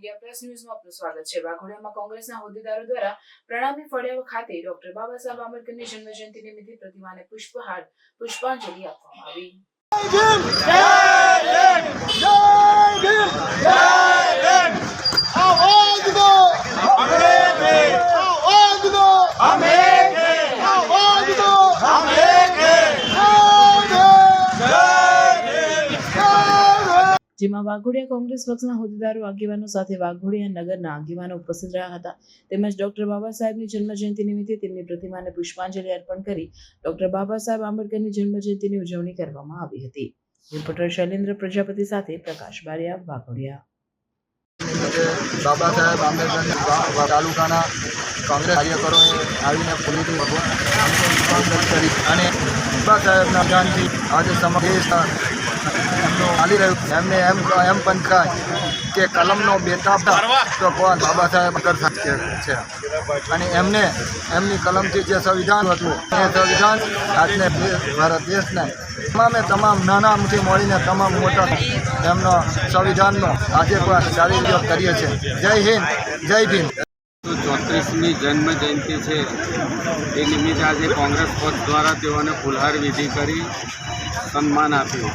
India press ન્યૂઝમાં આપનું સ્વાગત છે. વાઘોડિયામાં કોંગ્રેસના હોદ્દેદારો દ્વારા પ્રણામી ફળિયા ખાતે ડોક્ટર બાબા સાહેબ આંબેડકરની જન્મજયંતિ નિમિત્તે પ્રતિમાને પુષ્પહાર, પુષ્પાંજલિ આપવામાં આવી. જેમાં વાઘોડિયા કોંગ્રેસ પક્ષના હોદ્દેદારો, આગેવાનો સાથે વાઘોડિયા નગરના આગેવાનો ઉપસ્થિત રહ્યા હતા. તેમજ ડોક્ટર બાબા સાહેબની જન્મજયંતિ નિમિત્તે તેમની પ્રતિમાને પુષ્પાંજલિ અર્પણ કરી ડોક્ટર બાબા સાહેબ આંબેડકરની જન્મજયંતિની ઉજવણી કરવામાં આવી હતી. રિપોર્ટર શૈલેન્દ્ર પ્રજાપતિ સાથે પ્રકાશ બારિયા, વાઘોડિયા. બાબા સાહેબ આંબેડકર તાલુકાના કોંગ્રેસ કાર્યકરોએ આવીને ફૂલીથી ભગવાન કરી અને બાબા સાહેબના જ્ઞાનથી આજે સમગ્ર ચાલી રહ્યું એમને એમ એમ પણ થાય કે કલમનો બેતાબ તો કોણ બાબા સાહેબ આંબેડકર છે. અને એમને એમની કલમથી જે સંવિધાન હતું એ સંવિધાન આજને ભારત દેશને તમામે તમામ નાનાથી મળીને તમામ મોટા એમનો સંવિધાનનો આજે પણ સારી ઉપયોગ કરીએ છીએ. જય હિન્દ જય ભીમ. ચોત્રીસમી જન્મ જયંતિ છે. એ નિમિત્તે આજે કોંગ્રેસ પક્ષ દ્વારા તેઓને ફુલહાર વિધિ કરી સન્માન આપ્યું.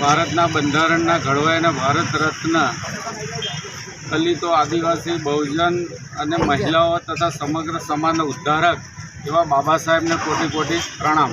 ભારતના બંધારણના ઘડવાયેલા ભારત રત્ન દલિતો આદિવાસી, બહુજન અને મહિલાઓ તથા સમગ્ર સમાજના ઉદ્ધારક એવા બાબા સાહેબને કોટી કોટી પ્રણામ.